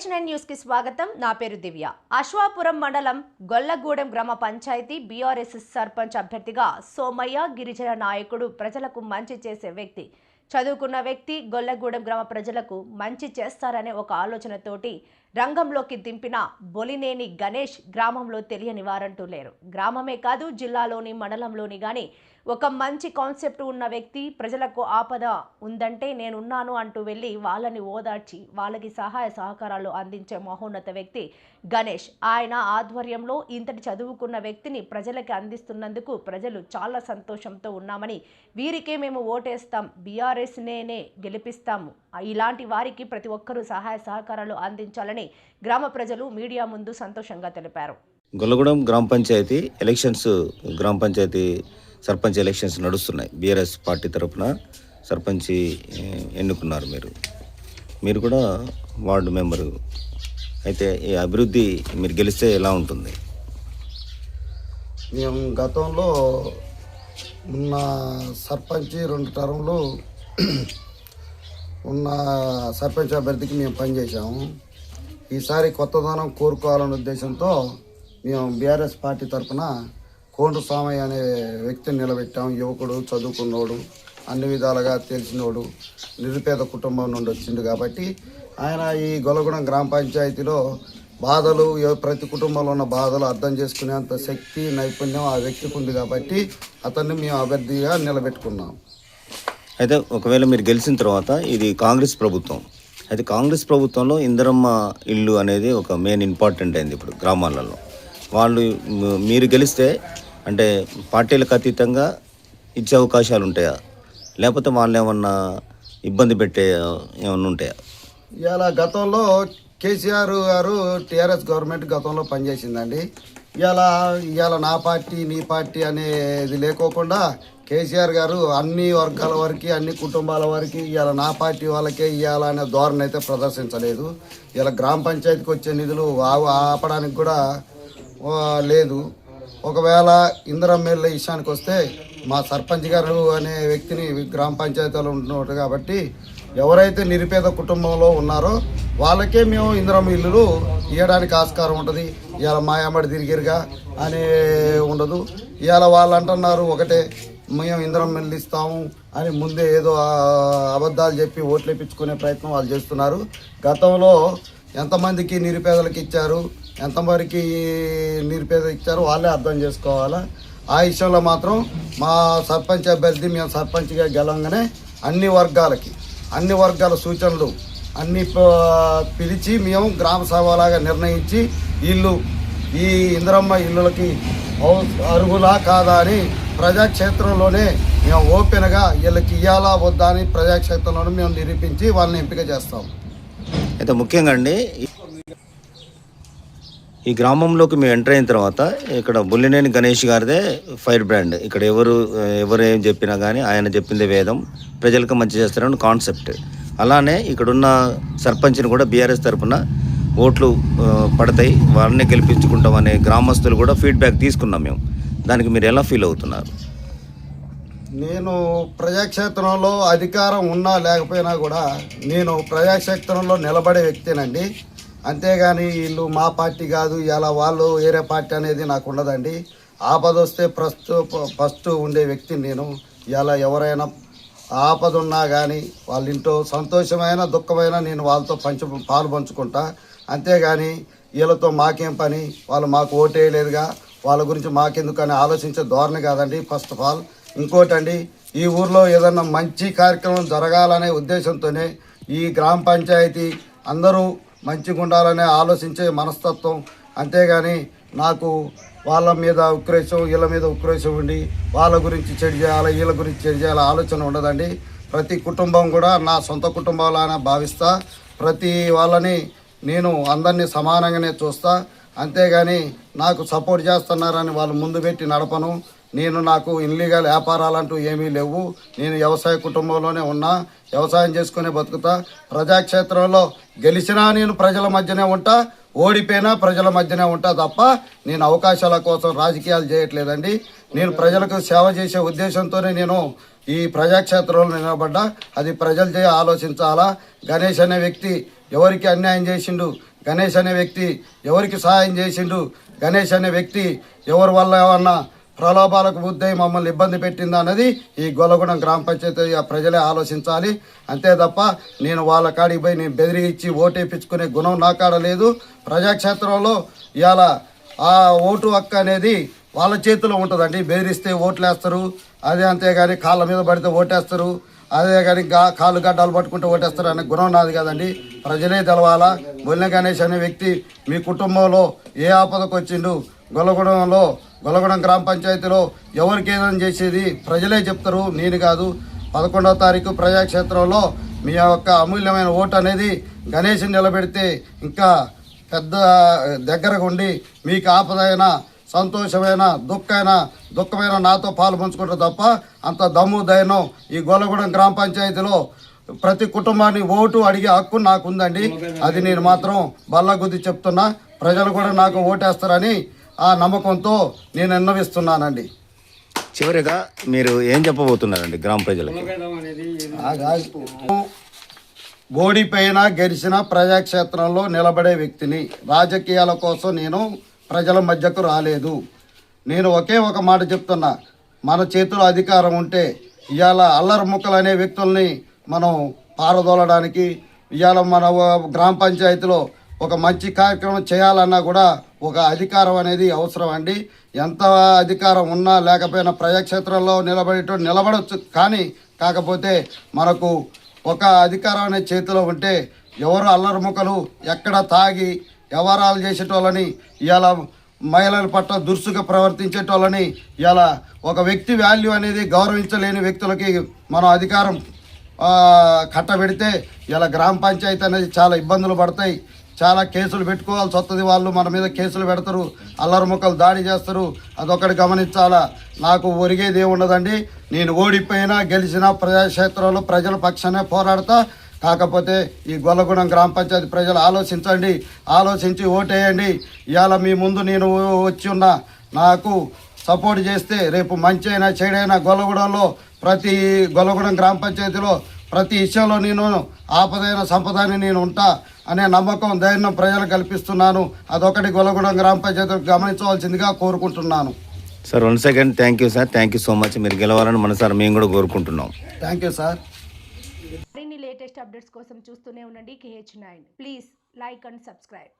AH nine న్యూస్కి స్వాగతం. నా పేరు దివ్య. అశ్వాపురం మండలం గొల్లగూడెం గ్రామ పంచాయతీ బీఆర్ఎస్ సర్పంచ్ అభ్యర్థిగా సోమయ్య గిరిజన నాయకుడు ప్రజలకు మంచి చేసే వ్యక్తి. చదువుకున్న వ్యక్తి గొల్లగూడెం గ్రామ ప్రజలకు మంచి చేస్తారనే ఒక ఆలోచనతోటి రంగంలోకి దింపిన బొలినేని గణేష్ గ్రామంలో తెలియని వారంటూ లేరు. గ్రామమే కాదు జిల్లాలోని మండలంలోని కానీ ఒక మంచి కాన్సెప్ట్ ఉన్న వ్యక్తి ప్రజలకు ఆపద ఉందంటే నేనున్నాను అంటూ వెళ్ళి వాళ్ళని ఓదార్చి వాళ్ళకి సహాయ సహకారాలు అందించే మహోన్నత వ్యక్తి గణేష్. ఆయన ఆధ్వర్యంలో ఇంతటి చదువుకున్న వ్యక్తిని ప్రజలకి అందిస్తున్నందుకు ప్రజలు చాలా సంతోషంతో ఉన్నామని వీరికే మేము ఓటేస్తాం బీఆర్ఎస్నేనే గెలిపిస్తాము. ఇలాంటి వారికి ప్రతి ఒక్కరూ సహాయ సహకారాలు అందించాలని గ్రామ ప్రజలు మీడియా ముందు సంతోషంగా తెలిపారు. గొల్లగూడెం గ్రామ పంచాయతీ ఎలక్షన్స్ గ్రామ పంచాయతీ సర్పంచ్ ఎలక్షన్స్ నడుస్తున్నాయి. బీఆర్ఎస్ పార్టీ తరఫున సర్పంచి ఎన్నుకున్నారు మీరు? మీరు కూడా వార్డు మెంబరు. అయితే ఈ అభివృద్ధి మీరు గెలిస్తే ఎలా ఉంటుంది? మేము గతంలో ఉన్న సర్పంచ్ రెండు టర్ములు ఉన్న సర్పంచ్ అభ్యర్థికి మేము పనిచేసాము ఈసారి కొత్తదనం కోరుకోవాలనే ఉద్దేశంతో మేము బీఆర్ఎస్ పార్టీ తరఫున కోండు స్వామయ్య అనే వ్యక్తిని నిలబెట్టాము యువకుడు చదువుకున్నోడు అన్ని విధాలుగా తెలిసినోడు నిరుపేద కుటుంబం నుండి వచ్చిండు కాబట్టి ఆయన ఈ గొలగూడెం గ్రామ పంచాయతీలో బాధలు ప్రతి కుటుంబంలో ఉన్న బాధలు అర్థం చేసుకునేంత శక్తి నైపుణ్యం ఆ వ్యక్తికి ఉంది కాబట్టి అతన్ని మేము అభ్యర్థిగా నిలబెట్టుకున్నాం. అయితే ఒకవేళ మీరు గెలిచిన తర్వాత ఇది కాంగ్రెస్ ప్రభుత్వం. అయితే కాంగ్రెస్ ప్రభుత్వంలో ఇందరమ్మ ఇల్లు అనేది ఒక మెయిన్ ఇంపార్టెంట్ అయింది ఇప్పుడు గ్రామాలలో. వాళ్ళు మీరు గెలిస్తే అంటే పార్టీలకు అతీతంగా ఇచ్చే అవకాశాలు ఉంటాయా? లేకపోతే వాళ్ళు ఏమన్నా ఇబ్బంది పెట్టే ఏమన్నా ఉంటాయా? ఇవాళ గతంలో కేసీఆర్ గారు టీఆర్ఎస్ గవర్నమెంట్ గతంలో పనిచేసిందండి. ఇలా ఇవాళ నా పార్టీ నీ పార్టీ అనేది లేకోకుండా కేసీఆర్ గారు అన్ని వర్గాల వారికి అన్ని కుటుంబాల వారికి ఇవాళ నా పార్టీ వాళ్ళకే ఇవ్వాలనే ధోరణి అయితే ప్రదర్శించలేదు. ఇలా గ్రామ పంచాయతీకి వచ్చే నిధులు ఆపడానికి కూడా లేదు. ఒకవేళ ఇందిరమ్మేళ్ళ విషయానికి వస్తే మా సర్పంచ్ గారు అనే వ్యక్తిని గ్రామ పంచాయతీలో ఉంటున్నాడు కాబట్టి ఎవరైతే నిరుపేద కుటుంబంలో ఉన్నారో వాళ్ళకే మేము ఇందిరం ఇల్లులు ఇవ్వడానికి ఆస్కారం ఉంటుంది. ఇవాళ మా అమ్మడి తిరిగిరుగా అనే ఉండదు. ఇవాళ వాళ్ళు అంటున్నారు ఒకటే మేము ఇంద్రం ఇల్లు అని ముందే ఏదో అబద్ధాలు చెప్పి ఓట్లు వేయించుకునే ప్రయత్నం వాళ్ళు చేస్తున్నారు. గతంలో ఎంతమందికి నిరుపేదలకు ఇచ్చారు ఎంతమందికి నిరుపేద ఇచ్చారు వాళ్ళే అర్థం చేసుకోవాలా? ఆ విషయంలో మాత్రం మా సర్పంచ్ అభ్యర్థి మేము సర్పంచ్గా గెలంగానే అన్ని వర్గాలకి అన్ని వర్గాల సూచనలు అన్ని పిలిచి మేము గ్రామ సభలాగా నిర్ణయించి ఇల్లు ఈ ఇంద్రమ్మ ఇల్లులకి అరుగులా అర్హులా కాదా అని ప్రజాక్షేత్రంలోనే మేము ఓపెన్గా వీళ్ళకి ఇయ్యాలా వద్దా అని ప్రజాక్షేత్రంలోనే మేము నిరూపించి వాళ్ళని ఎంపిక చేస్తాం. అయితే ముఖ్యంగా అండి ఈ గ్రామంలోకి మేము ఎంటర్ అయిన తర్వాత ఇక్కడ బుల్లినేని గణేష్ గారిదే ఫైర్ బ్రాండ్. ఇక్కడ ఎవరు ఎవరు ఏం చెప్పినా కానీ ఆయన చెప్పిందే వేదం. ప్రజలకు మంచి చేస్తారని కాన్సెప్ట్ అలానే ఇక్కడున్న సర్పంచ్ని కూడా బీఆర్ఎస్ తరఫున ఓట్లు పడతాయి. వాళ్ళని గెలిపించుకుంటాం అనే గ్రామస్తులు కూడా ఫీడ్బ్యాక్ తీసుకున్నాం మేము. దానికి మీరు ఎలా ఫీల్ అవుతున్నారు? నేను ప్రజాక్షేత్రంలో అధికారం ఉన్నా లేకపోయినా కూడా నేను ప్రజాక్షేత్రంలో నిలబడే వ్యక్తినండి. అంతేగాని వీళ్ళు మా పార్టీ కాదు ఇలా వాళ్ళు వేరే పార్టీ అనేది నాకు ఉండదండి. ఆపద వస్తే ఫస్ట్ ఫస్ట్ ఉండే వ్యక్తిని నేను. ఇలా ఎవరైనా ఆపద ఉన్నా కానీ వాళ్ళ ఇంట్లో సంతోషమైన దుఃఖమైన నేను వాళ్ళతో పంచు పాలు పంచుకుంటా. అంతేగాని వీళ్ళతో మాకేం పని? వాళ్ళు మాకు ఓటేయలేదుగా వాళ్ళ గురించి మాకెందుకు అని ఆలోచించే ధోరణి కాదండి. ఫస్ట్ ఆఫ్ ఆల్ ఇంకోటండి ఈ ఊర్లో ఏదన్నా మంచి కార్యక్రమం జరగాలనే ఉద్దేశంతోనే ఈ గ్రామ పంచాయతీ అందరూ మంచిగా ఉండాలనే ఆలోచించే మనస్తత్వం. అంతేగాని నాకు వాళ్ళ మీద ఉక్రేషం వీళ్ళ మీద ఉక్రేషం ఉండి వాళ్ళ గురించి చెడు చేయాలి వీళ్ళ గురించి చెడు చేయాలి ఆలోచన ఉండదండి. ప్రతి కుటుంబం కూడా నా సొంత కుటుంబాలనే భావిస్తా. ప్రతి వాళ్ళని నేను అందరినీ సమానంగానే చూస్తా. అంతేగాని నాకు సపోర్ట్ చేస్తున్నారని వాళ్ళు ముందు పెట్టి నడపను. నేను నాకు ఇన్లీగల్ వ్యాపారాలంటూ ఏమీ లేవు. నేను వ్యవసాయ కుటుంబంలోనే ఉన్నా వ్యవసాయం చేసుకునే బతుకుతా. ప్రజాక్షేత్రంలో గెలిచినా నేను ప్రజల మధ్యనే ఉంటా ఓడిపోయినా ప్రజల మధ్యనే ఉంటా తప్ప నేను అవకాశాల కోసం రాజకీయాలు చేయట్లేదండి. నేను ప్రజలకు సేవ చేసే ఉద్దేశంతోనే నేను ఈ ప్రజాక్షేత్రంలో నిలబడ్డా. అది ప్రజలచే ఆలోచించాలా? గణేష్ అనే వ్యక్తి ఎవరికి అన్యాయం చేసిండు? గణేష్ అనే వ్యక్తి ఎవరికి సహాయం చేసిండు? గణేష్ అనే వ్యక్తి ఎవరి వల్ల ఏమన్నా ప్రలోభాలకు బుద్ధి మమ్మల్ని ఇబ్బంది పెట్టిందా అన్నది ఈ గొల్లగూడెం గ్రామ పంచాయతీ ఆ ప్రజలే ఆలోచించాలి. అంతే తప్ప నేను వాళ్ళ కాడికి పోయి నేను బెదిరించి ఓటేపించుకునే గుణం నా కాడ లేదు. ప్రజాక్షేత్రంలో ఇవాళ ఆ ఓటు హక్కు అనేది వాళ్ళ చేతిలో ఉంటుందండి. బెదిరిస్తే ఓట్లేస్తారు. అదే అంతేగాని కాళ్ళ మీద పడితే ఓటేస్తారు. అదే కానీ గా కాళ్ళు గడ్డాలు పట్టుకుంటూ ఓటేస్తారనే గుణం నాది కదండి. ప్రజలే తెలవాలా. బొల్లె గణేష్ అనే వ్యక్తి మీ కుటుంబంలో ఏ ఆపదకు వచ్చిండు? గొల్లగూడెంలో గొల్లగూడెం గ్రామ పంచాయతీలో ఎవరికి ఏదైనా చేసేది ప్రజలే చెప్తారు. నేను కాదు. పదకొండవ తారీఖు ప్రజాక్షేత్రంలో మీ యొక్క అమూల్యమైన ఓటు అనేది గణేష్ని నిలబెడితే ఇంకా పెద్ద దగ్గరకు ఉండి మీకు ఆపదైన సంతోషమైన దుఃఖమైన దుఃఖమైన నాతో పాలు పంచుకుంటారు తప్ప అంత దమ్ము ధైర్యం ఈ గొల్లగూడెం గ్రామ పంచాయతీలో ప్రతి కుటుంబాన్ని ఓటు అడిగే హక్కు నాకు ఉందండి అది నేను మాత్రం బల్లగుద్ది చెప్తున్నా. ప్రజలు కూడా నాకు ఓటేస్తారని ఆ నమ్మకంతో నేను విన్నవిస్తున్నానండి. చివరిగా మీరు ఏం చెప్పబోతున్నారండి గ్రామ ప్రజలకి? ఓడిపోయిన గెలిచిన ప్రజాక్షేత్రంలో నిలబడే వ్యక్తిని రాజకీయాల కోసం నేను ప్రజల మధ్యకు రాలేదు. నేను ఒకే ఒక మాట చెప్తున్నా. మన చేతిలో అధికారం ఉంటే ఇవాళ అల్లరి ముక్కలు అనే వ్యక్తుల్ని మనం పారదోలడానికి ఇవాళ మన గ్రామ పంచాయతీలో ఒక మంచి కార్యక్రమం చేయాలన్నా కూడా ఒక అధికారం అనేది అవసరం అండి. ఎంత అధికారం ఉన్నా లేకపోయినా ప్రజాక్షేత్రంలో నిలబడేట నిలబడవచ్చు కానీ కాకపోతే మనకు ఒక అధికారం అనే చేతిలో ఉంటే ఎవరు అల్లరి ముక్కలు ఎక్కడ తాగి వ్యవహారాలు చేసేటోళ్ళని ఇలా మహిళల పట్ల దురుసుగా ప్రవర్తించేటోళ్ళని ఇలా ఒక వ్యక్తి వాల్యూ అనేది గౌరవించలేని వ్యక్తులకి మనం అధికారం కట్టబెడితే ఇలా గ్రామ పంచాయతీ అనేది చాలా ఇబ్బందులు పడతాయి. చాలా కేసులు పెట్టుకోవాల్సి వస్తుంది. వాళ్ళు మన మీద కేసులు పెడతారు అల్లరి ముక్కలు దాడి చేస్తారు. అదొకటి గమనించాలా? నాకు ఒరిగేది ఏముండదండి? నేను ఓడిపోయినా గెలిచినా ప్రజాక్షేత్రంలో ప్రజల పక్షానే పోరాడతా కాకపోతే ఈ గొల్లగూడెం గ్రామ పంచాయతీ ప్రజలు ఆలోచించండి ఆలోచించి ఓటేయండి. ఇవాళ మీ ముందు నేను వచ్చి ఉన్న నాకు సపోర్ట్ చేస్తే రేపు మంచి అయినా చెడైనా గొల్లగూడెంలో ప్రతి గొల్లగూడెం గ్రామ పంచాయతీలో ప్రతి విషయంలో నేను ఆపదైన సంపదని నేను ఉంటా అనే నమ్మకం ధైర్యం ప్రజలు కల్పిస్తున్నాను. అదొకటి గొల్లగూడెం గ్రామ పంచాయతీ గమనించవలసిందిగా కోరుకుంటున్నాను. Sir one second. Thank you sir. Thank you so much. మీరు గెలవాలని మనసారి మేము కూడా కోరుకుంటున్నాం. Thank you sir. Latest updates కోసం చూస్తూనే ఉండండి. KH nine. Please like and subscribe.